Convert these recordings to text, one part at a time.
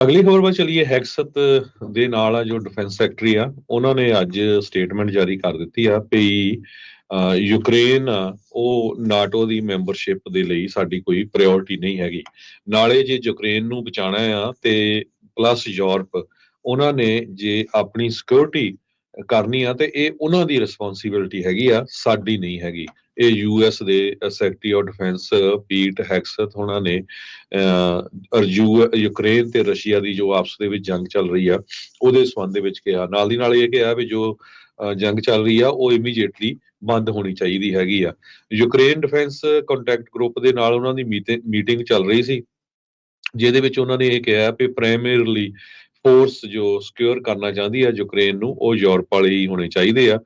ਅਗਲੀ ਖਬਰ ਵੱਲ ਚਲੀਏ। ਹੈਕਸਤ ਦੇ ਨਾਲ ਆ ਜੋ ਡਿਫੈਂਸ ਸੈਕਟਰੀ ਆ ਉਹਨਾਂ ਨੇ ਅੱਜ ਸਟੇਟਮੈਂਟ ਜਾਰੀ ਕਰ ਦਿੱਤੀ ਆ ਵੀ ਯੂਕਰੇਨ ਆ, ਉਹ ਨਾਟੋ ਦੀ ਮੈਂਬਰਸ਼ਿਪ ਦੇ ਲਈ ਸਾਡੀ ਕੋਈ ਪ੍ਰਾਇੋਰਟੀ ਨਹੀਂ ਹੈਗੀ। ਨਾਲੇ ਜੇ ਯੂਕਰੇਨ ਨੂੰ ਬਚਾਣਾ ਆ ਤੇ ਪਲੱਸ ਯੂਰਪ ਉਹਨਾਂ ਨੇ ਜੇ ਆਪਣੀ ਸਿਕਿਉਰਿਟੀ ਕਰਨੀ ਆ ਤੇ ਇਹ ਉਹਨਾਂ ਦੀ ਰਿਸਪੌਂਸਿਬਿਲਟੀ ਹੈਗੀ ਆ ਸਾਡੀ ਨਹੀਂ ਹੈਗੀ। ਇਹ ਯੂਐਸ ਦੇ secretary of defence, Pete Hegseth ਉਹਨਾਂ ਨੇ ਯੂਕਰੇਨ ਤੇ ਰਸ਼ੀਆ ਦੀ ਜੋ ਆਪਸ ਦੇ ਵਿੱਚ ਜੰਗ ਚੱਲ ਰਹੀ ਆ, ਉਹਦੇ ਸੰਬੰਧ ਦੇ ਵਿੱਚ ਕਿਹਾ। ਨਾਲ ਦੀ ਨਾਲ ਇਹ ਕਿਹਾ ਵੀ ਜੋ ਜੰਗ ਚੱਲ ਰਹੀ ਆ, ਉਹ ਇਮੀਡੀਏਟਲੀ ਬੰਦ ਹੋਣੀ ਚਾਹੀਦੀ ਹੈਗੀ ਆ। ਯੂਕਰੇਨ ਡਿਫੈਂਸ ਕੰਟੈਕਟ ਗਰੁੱਪ ਦੇ ਨਾਲ ਉਹਨਾਂ ਦੀ ਮੀਟਿੰਗ ਚੱਲ ਰਹੀ ਸੀ, ਜਿਹਦੇ ਵਿੱਚ ਉਹਨਾਂ ਨੇ ਇਹ ਕਿਹਾ ਕਿ ਪ੍ਰਾਇਮਰੀਲੀ ਫੋਰਸ ਜੋ ਸਿਕਿਉਰ ਕਰਨਾ ਚਾਹੁੰਦੀ ਆ ਯੂਕਰੇਨ ਨੂੰ, ਉਹ ਯੂਰਪ ਵਾਲੇ ਹੀ ਹੋਣੇ ਚਾਹੀਦੇ ਆ।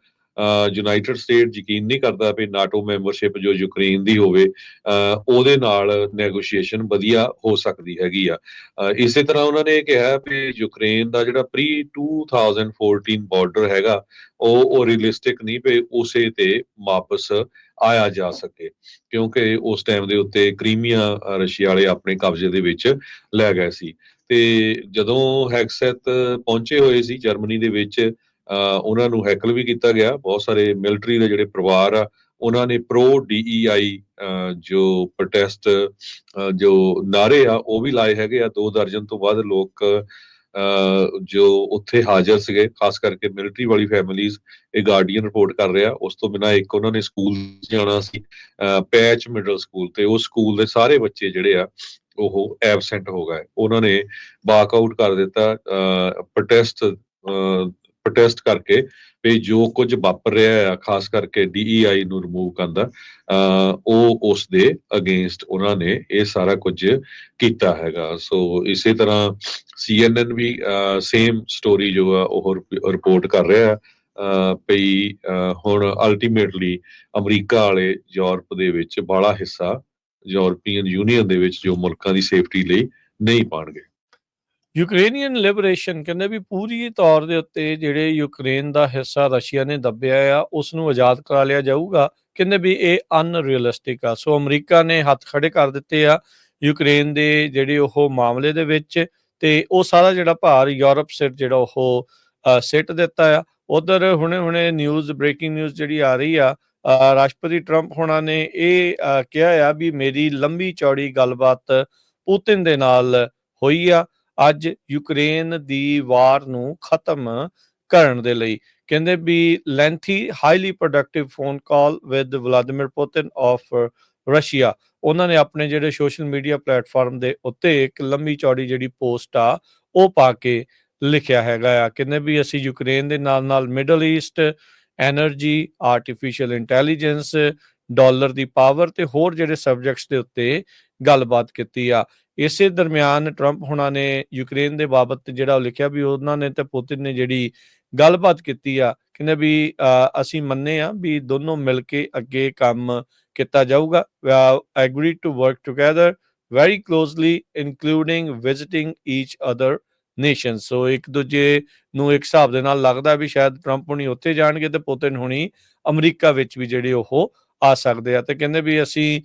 ਯੂਨਾਈਟਿਡ ਸਟੇਟ ਯਕੀਨ ਨਹੀਂ ਕਰਦਾ ਵੀ ਨਾਟੋ ਮੈਂਬਰਸ਼ਿਪ ਜੋ ਯੂਕਰੇਨ ਦੀ ਹੋਵੇ ਉਹਦੇ ਨਾਲ ਨੈਗੋਸ਼ੀਏਸ਼ਨ ਵਧੀਆ ਹੋ ਸਕਦੀ ਹੈਗੀ ਆ। ਇਸੇ ਤਰ੍ਹਾਂ ਉਹਨਾਂ ਨੇ ਕਿਹਾ ਵੀ ਯੂਕਰੇਨ ਦਾ ਜਿਹੜਾ ਪ੍ਰੀ 2014 ਬਾਰਡਰ ਹੈਗਾ, ਉਹ ਉਹ ਰੀਅਲਿਸਟਿਕ ਨਹੀਂ ਪਏ ਉਸੇ ਤੇ ਵਾਪਸ ਆਇਆ ਜਾ ਸਕੇ, ਕਿਉਂਕਿ ਉਸ ਟਾਈਮ ਦੇ ਉੱਤੇ ਕ੍ਰੀਮੀਆ ਰਸ਼ੀਆ ਵਾਲੇ ਆਪਣੇ ਕਬਜ਼ੇ ਦੇ ਵਿੱਚ ਲੈ ਗਏ ਸੀ। ਤੇ ਜਦੋਂ ਹੈਕਸੈਤ ਪਹੁੰਚੇ ਹੋਏ ਸੀ ਜਰਮਨੀ ਦੇ ਵਿੱਚ ਉਹਨਾਂ ਨੂੰ ਹੈਕਲ ਵੀ ਕੀਤਾ ਗਿਆ। ਬਹੁਤ ਸਾਰੇ ਮਿਲਟਰੀ ਦੇ ਜਿਹੜੇ ਪਰਿਵਾਰ ਆ ਉਹਨਾਂ ਨੇ ਪ੍ਰੋ ਡੀਈਆਈ ਜੋ ਪ੍ਰੋਟੈਸਟ ਜੋ ਨਾਰੇ ਆ ਉਹ ਵੀ ਲਾਏ ਹੈਗੇ ਆ। ਦੋ ਦਰਜਨ ਤੋਂ ਵੱਧ ਲੋਕ ਜੋ ਉੱਥੇ ਹਾਜ਼ਰ ਸੀਗੇ ਖਾਸ ਕਰਕੇ ਮਿਲਟਰੀ ਵਾਲੀ ਫੈਮਿਲੀਜ਼ ਇਹ ਗਾਰਡੀਅਨ ਰਿਪੋਰਟ ਕਰ ਰਿਹਾ। ਉਸ ਤੋਂ ਬਿਨਾਂ ਇੱਕ ਉਹਨਾਂ ਨੇ ਸਕੂਲ ਜਾਣਾ ਸੀ ਅਹ, ਪੈਚ ਮਿਡਲ ਸਕੂਲ ਤੇ ਉਹ ਸਕੂਲ ਦੇ ਸਾਰੇ ਬੱਚੇ ਜਿਹੜੇ ਆ ਉਹ ਐਬਸੈਂਟ ਹੋ ਗਏ। ਉਹਨਾਂ ਨੇ ਵਾਕ ਆਊਟ ਕਰ ਦਿੱਤਾ ਪ੍ਰੋਟੈਸਟ ਪ੍ਰੋਟੈਸਟ ਕਰਕੇ ਵੀ ਜੋ ਕੁਝ ਵਾਪਰ ਰਿਹਾ ਆ ਖਾਸ ਕਰਕੇ ਡੀਈਆਈ ਨੂੰ ਰਿਮੂਵ ਕਰਦਾ ਅਹ, ਉਹ ਉਸ ਦੇ ਅਗੇਂਸਟ ਉਹਨਾਂ ਨੇ ਇਹ ਸਾਰਾ ਕੁਝ ਕੀਤਾ ਹੈਗਾ। ਸੋ ਇਸੇ ਤਰ੍ਹਾਂ ਸੀਐਨਐਨ ਵੀ ਸੇਮ ਸਟੋਰੀ ਜੋ ਆ ਉਹ ਰਿਪੋਰਟ ਕਰ ਰਿਹਾ ਹੈ ਅਹ, ਵੀ ਹੁਣ ਅਲਟੀਮੇਟਲੀ ਅਮਰੀਕਾ ਵਾਲੇ ਯੂਰਪ ਦੇ ਵਿੱਚ ਬੜਾ ਹਿੱਸਾ ਯੂਰਪੀਅਨ ਯੂਨੀਅਨ ਦੇ ਵਿੱਚ ਜੋ ਮੁਲਕਾਂ ਦੀ ਸੇਫਟੀ ਲਈ ਨਹੀਂ ਪਾਣਗੇ। ਯੂਕਰੇਨੀਅਨ ਲਿਬਰੇਸ਼ਨ ਕਹਿੰਦੇ ਵੀ ਪੂਰੀ ਤੌਰ ਦੇ ਉੱਤੇ ਜਿਹੜੇ ਯੂਕਰੇਨ ਦਾ ਹਿੱਸਾ ਰਸ਼ੀਆ ਨੇ ਦੱਬਿਆ ਆ ਉਸ ਨੂੰ ਆਜ਼ਾਦ ਕਰਾ ਲਿਆ ਜਾਊਗਾ। ਕਹਿੰਦੇ ਵੀ ਇਹ ਅਨਰੀਅਲਿਸਟਿਕ ਆ। ਸੋ ਅਮਰੀਕਾ ਨੇ ਹੱਥ ਖੜੇ ਕਰ ਦਿੱਤੇ ਆ ਯੂਕਰੇਨ ਦੇ ਜਿਹੜੇ ਉਹ ਮਾਮਲੇ ਦੇ ਵਿੱਚ ਤੇ ਉਹ ਸਾਰਾ ਜਿਹੜਾ ਭਾਰ ਯੂਰਪ ਸਿਰ ਜਿਹੜਾ ਉਹ ਸਿੱਟ ਦਿੱਤਾ ਆ। ਉਧਰ ਹੁਣੇ ਹੁਣੇ ਨਿਊਜ਼ ਬ੍ਰੇਕਿੰਗ ਨਿਊਜ਼ ਜਿਹੜੀ ਆ ਰਹੀ ਆ ਰਾਸ਼ਟਰਪਤੀ ਟਰੰਪ ਹੋਣਾ ਨੇ ਇਹ ਕਿਹਾ ਆ ਵੀ ਮੇਰੀ ਲੰਬੀ ਚੌੜੀ ਗੱਲਬਾਤ ਪੁਤਿਨ ਦੇ ਨਾਲ ਹੋਈ ਆ। ਅੱਜ ਯੂਕਰੇਨ ਦੀ ਵਾਰ ਨੂੰ ਖਤਮ ਕਰਨ ਦੇ ਲਈ। ਕਹਿੰਦੇ ਵੀ lengthy highly productive phone call with Vladimir Putin of Russia ਉਹਨਾਂ ਨੇ ਆਪਣੇ ਜਿਹੜੇ ਸੋਸ਼ਲ ਮੀਡੀਆ ਪਲੇਟਫਾਰਮ ਦੇ ਉੱਤੇ ਇੱਕ ਲੰਮੀ ਚੌੜੀ ਜਿਹੜੀ ਪੋਸਟ ਆ, ਉਹ ਪਾ ਕੇ ਲਿਖਿਆ ਹੈਗਾ ਆ। ਕਹਿੰਦੇ ਵੀ ਅਸੀਂ ਯੂਕਰੇਨ ਦੇ ਨਾਲ ਨਾਲ middle east energy artificial intelligence dollar ਦੀ ਪਾਵਰ ਤੇ ਹੋਰ ਜਿਹੜੇ ਸਬਜੈਕਟਸ ਦੇ ਉੱਤੇ ਗੱਲਬਾਤ ਕੀਤੀ ਆ। ਇਸੇ ਦਰਮਿਆਨ ਟਰੰਪ ਹੁਣਾਂ ਨੇ ਯੂਕਰੇਨ ਦੇ ਬਾਬਤ ਜਿਹੜਾ ਉਹ ਲਿਖਿਆ ਵੀ ਉਹਨਾਂ ਨੇ ਤੇ ਪੁਤਿਨ ਨੇ ਜਿਹੜੀ ਗੱਲਬਾਤ ਕੀਤੀ ਆ, ਕਹਿੰਦੇ ਵੀ ਅਸੀਂ ਮੰਨੇ ਆ ਵੀ ਦੋਨੋਂ ਮਿਲ ਕੇ ਅੱਗੇ ਕੰਮ ਕੀਤਾ ਜਾਊਗਾ। Agree to work together very closely including visiting each other nation ਸੋ ਇੱਕ ਦੂਜੇ ਨੂੰ ਇੱਕ ਹਿਸਾਬ ਦੇ ਨਾਲ ਲੱਗਦਾ ਵੀ ਸ਼ਾਇਦ ਟਰੰਪ ਹੁਣੀ ਉੱਥੇ ਜਾਣਗੇ ਤੇ ਪੁਤਿਨ ਹੁਣੀ ਅਮਰੀਕਾ ਵਿੱਚ ਵੀ ਜਿਹੜੇ ਉਹ ਆ ਸਕਦੇ ਆ। ਤੇ ਕਹਿੰਦੇ ਵੀ ਅਸੀਂ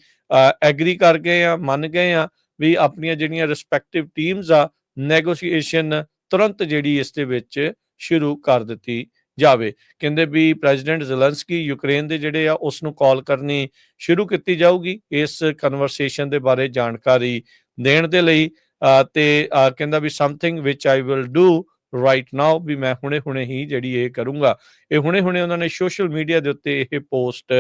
ਐਗਰੀ ਕਰ ਗਏ ਆ, ਮੰਨ ਗਏ ਆ। ਵੀ ਆਪਣੀਆਂ ਜਿਹੜੀਆਂ ਰਿਸਪੈਕਟਿਵ ਟੀਮਸ ਆ ਨੈਗੋਸ਼ੀਏਸ਼ਨ ਤੁਰੰਤ ਜਿਹੜੀ ਇਸ ਦੇ ਵਿੱਚ ਸ਼ੁਰੂ ਕਰ ਦਿੱਤੀ ਜਾਵੇ। ਕਹਿੰਦੇ ਵੀ ਪ੍ਰੈਜ਼ੀਡੈਂਟ ਜ਼ੈਲੈਂਸਕੀ ਯੂਕਰੇਨ ਦੇ ਜਿਹੜੇ ਆ ਉਸ ਨੂੰ ਕਾਲ ਕਰਨੀ ਸ਼ੁਰੂ ਕੀਤੀ ਜਾਊਗੀ ਇਸ ਕਨਵਰਸੇਸ਼ਨ ਦੇ ਬਾਰੇ ਜਾਣਕਾਰੀ ਦੇਣ ਦੇ ਲਈ। ਅਹ, ਤੇ ਕਹਿੰਦਾ ਵੀ something which I will do right now ਵੀ ਮੈਂ ਹੁਣੇ-ਹੁਣੇ ਹੀ ਜਿਹੜੀ ਇਹ ਕਰੂੰਗਾ। ਇਹ ਹੁਣੇ-ਹੁਣੇ ਉਹਨਾਂ ਨੇ ਸੋਸ਼ਲ ਮੀਡੀਆ ਦੇ ਉੱਤੇ ਇਹ ਪੋਸਟ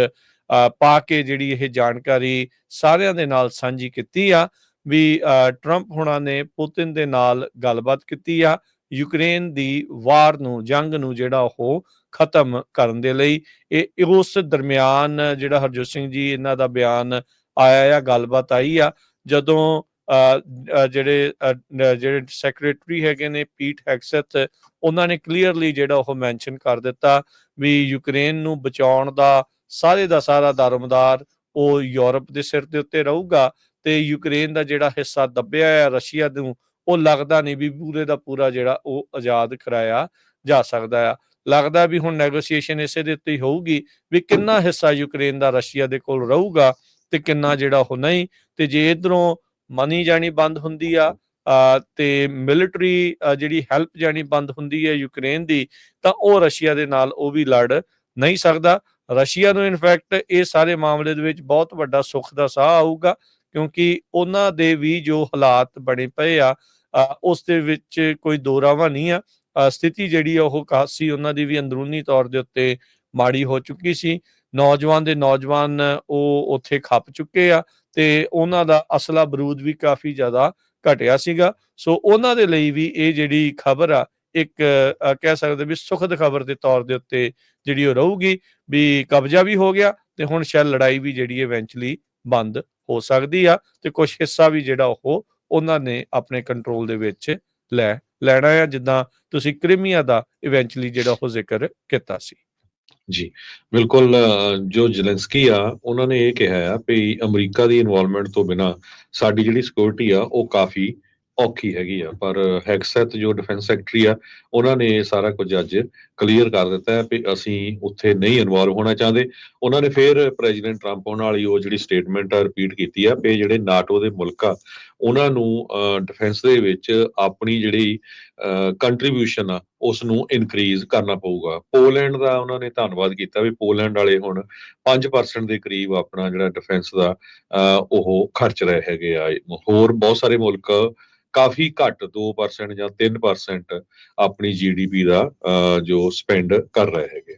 ਪਾ ਕੇ ਜਿਹੜੀ ਇਹ ਜਾਣਕਾਰੀ ਸਾਰਿਆਂ ਦੇ ਨਾਲ ਸਾਂਝੀ ਕੀਤੀ ਆ। ਵੀ ਅ, ਟਰੰਪ ਹੁਣਾਂ ਨੇ ਪੁਤਿਨ ਦੇ ਨਾਲ ਗੱਲਬਾਤ ਕੀਤੀ ਆ ਯੂਕਰੇਨ ਦੀ ਵਾਰ ਨੂੰ ਜੰਗ ਨੂੰ ਜਿਹੜਾ ਉਹ ਖਤਮ ਕਰਨ ਦੇ ਲਈ। ਇਹ ਉਸ ਦਰਮਿਆਨ ਜਿਹੜਾ ਹਰਜੋਤ ਸਿੰਘ ਜੀ ਇਹਨਾਂ ਦਾ ਬਿਆਨ ਆਇਆ ਆ ਗੱਲਬਾਤ ਆਈ ਆ ਜਦੋਂ ਅ, ਜਿਹੜੇ ਅ, ਜਿਹੜੇ ਸੈਕਟਰੀ ਹੈਗੇ ਨੇ ਪੀਟ ਹੈਕਸਥ ਉਹਨਾਂ ਨੇ ਕਲੀਅਰਲੀ ਜਿਹੜਾ ਉਹ ਮੈਂਸ਼ਨ ਕਰ ਦਿੱਤਾ ਵੀ ਯੂਕਰੇਨ ਨੂੰ ਬਚਾਉਣ ਦਾ ਸਾਰੇ ਦਾ ਸਾਰਾ ਦਰਮਦਾਰ ਉਹ ਯੂਰਪ ਦੇ ਸਿਰ ਦੇ ਉੱਤੇ ਰਹੂਗਾ। ਤੇ ਯੂਕਰੇਨ ਦਾ ਜਿਹੜਾ ਹਿੱਸਾ ਦੱਬਿਆ ਹੈ ਰਸ਼ੀਆ ਨੂੰ, ਉਹ ਲੱਗਦਾ ਨਹੀਂ ਵੀ ਪੂਰੇ ਦਾ ਪੂਰਾ ਜਿਹੜਾ ਉਹ ਆਜ਼ਾਦ ਕਰਾਇਆ ਜਾ ਸਕਦਾ ਆ। ਲੱਗਦਾ ਵੀ ਹੁਣ ਨੈਗੋਸ਼ੀਏਸ਼ਨ ਇਸੇ ਦੇ ਉੱਤੇ ਹੀ ਹੋਊਗੀ ਵੀ ਕਿੰਨਾ ਹਿੱਸਾ ਯੂਕਰੇਨ ਦਾ ਰਸ਼ੀਆ ਦੇ ਕੋਲ ਰਹੂਗਾ ਤੇ ਕਿੰਨਾ ਜਿਹੜਾ ਉਹ ਨਹੀਂ। ਤੇ ਜੇ ਇਧਰੋਂ ਮਨੀ ਜਾਣੀ ਬੰਦ ਹੁੰਦੀ ਆ ਤੇ ਮਿਲਟਰੀ ਜਿਹੜੀ ਹੈਲਪ ਜਾਣੀ ਬੰਦ ਹੁੰਦੀ ਹੈ ਯੂਕਰੇਨ ਦੀ, ਤਾਂ ਉਹ ਰਸ਼ੀਆ ਦੇ ਨਾਲ ਉਹ ਵੀ ਲੜ ਨਹੀਂ ਸਕਦਾ। ਰਸ਼ੀਆ ਨੂੰ ਇਨਫੈਕਟ ਇਹ ਸਾਰੇ ਮਾਮਲੇ ਦੇ ਵਿੱਚ ਬਹੁਤ ਵੱਡਾ ਸੁੱਖ ਦਾ ਸਾਹ ਆਊਗਾ ਕਿਉਂਕਿ ਉਹਨਾਂ ਦੇ ਵੀ ਜੋ ਹਾਲਾਤ ਬਣੇ ਪਏ ਆ ਅ, ਉਸ ਦੇ ਵਿੱਚ ਕੋਈ ਦੋਰਾਵਾ ਨਹੀਂ ਆ। ਸਥਿਤੀ ਜਿਹੜੀ ਆ ਉਹ ਕਾਸੀ ਉਹਨਾਂ ਦੀ ਵੀ ਅੰਦਰੂਨੀ ਤੌਰ ਦੇ ਉੱਤੇ ਮਾੜੀ ਹੋ ਚੁੱਕੀ ਸੀ। ਨੌਜਵਾਨ ਦੇ ਨੌਜਵਾਨ ਉਹ ਉੱਥੇ ਖੱਪ ਚੁੱਕੇ ਆ ਤੇ ਉਹਨਾਂ ਦਾ ਅਸਲਾ ਬਰੂਦ ਵੀ ਕਾਫੀ ਜ਼ਿਆਦਾ ਘਟਿਆ ਸੀਗਾ। ਸੋ ਉਹਨਾਂ ਦੇ ਲਈ ਵੀ ਇਹ ਜਿਹੜੀ ਖਬਰ ਆ ਇੱਕ ਕਹਿ ਸਕਦੇ ਵੀ ਸੁਖਦ ਖਬਰ ਦੇ ਤੌਰ ਦੇ ਉੱਤੇ ਜਿਹੜੀ ਉਹ ਰਹੂਗੀ ਵੀ ਕਬਜ਼ਾ ਵੀ ਹੋ ਗਿਆ ਤੇ ਹੁਣ ਸ਼ਾਇਦ ਲੜਾਈ ਵੀ ਜਿਹੜੀ ਇਵੈਂਚੁਅਲੀ ਬੰਦ ਹੋ ਸਕਦੀ ਆ ਤੇ ਕੁਝ ਹਿੱਸਾ ਵੀ ਜਿਹੜਾ ਉਹ ਉਹਨਾਂ ਨੇ ਆਪਣੇ ਕੰਟਰੋਲ ਦੇ ਵਿੱਚ ਲੈ, ਲੈਣਾ ਆ, ਜਿੱਦਾਂ ਤੁਸੀਂ ਕ੍ਰਿਮੀਆ ਦਾ ਇਵੈਂਚੁਅਲੀ ਜਿਹੜਾ ਉਹ ਜ਼ਿਕਰ ਕੀਤਾ ਸੀ। ਜੀ, ਬਿਲਕੁਲ ਜੋ ਜ਼ੈਲੈਂਸਕੀ ਆ, ਉਹਨਾਂ ਨੇ ਇਹ ਕਿਹਾ ਆ ਵੀ ਅਮਰੀਕਾ ਦੀ ਇਨਵੋਲਵਮੈਂਟ ਤੋਂ ਬਿਨਾ ਸਾਡੀ ਜਿਹੜੀ ਸਿਕਿਉਰਿਟੀ ਆ, ਉਹ ਕਾਫੀ ਔਖੀ ਹੈਗੀ ਆ ਪਰ ਹੈਕਸੈਟ ਜੋ ਡਿਫੈਂਸ ਸੈਕਟਰੀ ਆ ਉਹਨਾਂ ਨੇ ਸਾਰਾ ਕੁਝ ਅੱਜ ਕਲੀਅਰ ਕਰ ਦਿੱਤਾ ਹੈ ਵੀ ਅਸੀਂ ਉੱਥੇ ਨਹੀਂ ਇਨਵੋਲਵ ਹੋਣਾ ਚਾਹੁੰਦੇ। ਉਹਨਾਂ ਨੇ ਫਿਰ ਪ੍ਰੈਜ਼ੀਡੈਂਟ ਟਰੰਪ ਉਹਨਾਂ ਵਾਲੀ ਉਹ ਜਿਹੜੀ ਸਟੇਟਮੈਂਟ ਆ ਰਿਪੀਟ ਕੀਤੀ ਆ ਵੀ ਜਿਹੜੇ ਨਾਟੋ ਦੇ ਮੁਲਕ ਆ ਉਹਨਾਂ ਨੂੰ ਡਿਫੈਂਸ ਦੇ ਵਿੱਚ ਆਪਣੀ ਜਿਹੜੀ ਕੰਟਰੀਬਿਊਸ਼ਨ ਆ ਉਸ ਨੂੰ ਇਨਕਰੀਜ਼ ਕਰਨਾ ਪਊਗਾ। ਪੋਲੈਂਡ ਦਾ ਉਹਨਾਂ ਨੇ ਧੰਨਵਾਦ ਕੀਤਾ ਵੀ ਪੋਲੈਂਡ ਵਾਲੇ ਹੁਣ 5% ਦੇ ਕਰੀਬ ਆਪਣਾ ਜਿਹੜਾ ਡਿਫੈਂਸ ਦਾ ਅਹ, ਉਹ ਖਰਚ ਰਹੇ ਹੈਗੇ ਆ। ਹੋਰ ਬਹੁਤ ਸਾਰੇ ਮੁਲਕ ਕਾਫੀ ਘੱਟ 2% ਜਾਂ 3% ਆਪਣੀ ਜੀਡੀਪੀ ਦਾ ਅਹ, ਜੋ ਸਪੈਂਡ ਕਰ ਰਹੇ ਹੈਗੇ।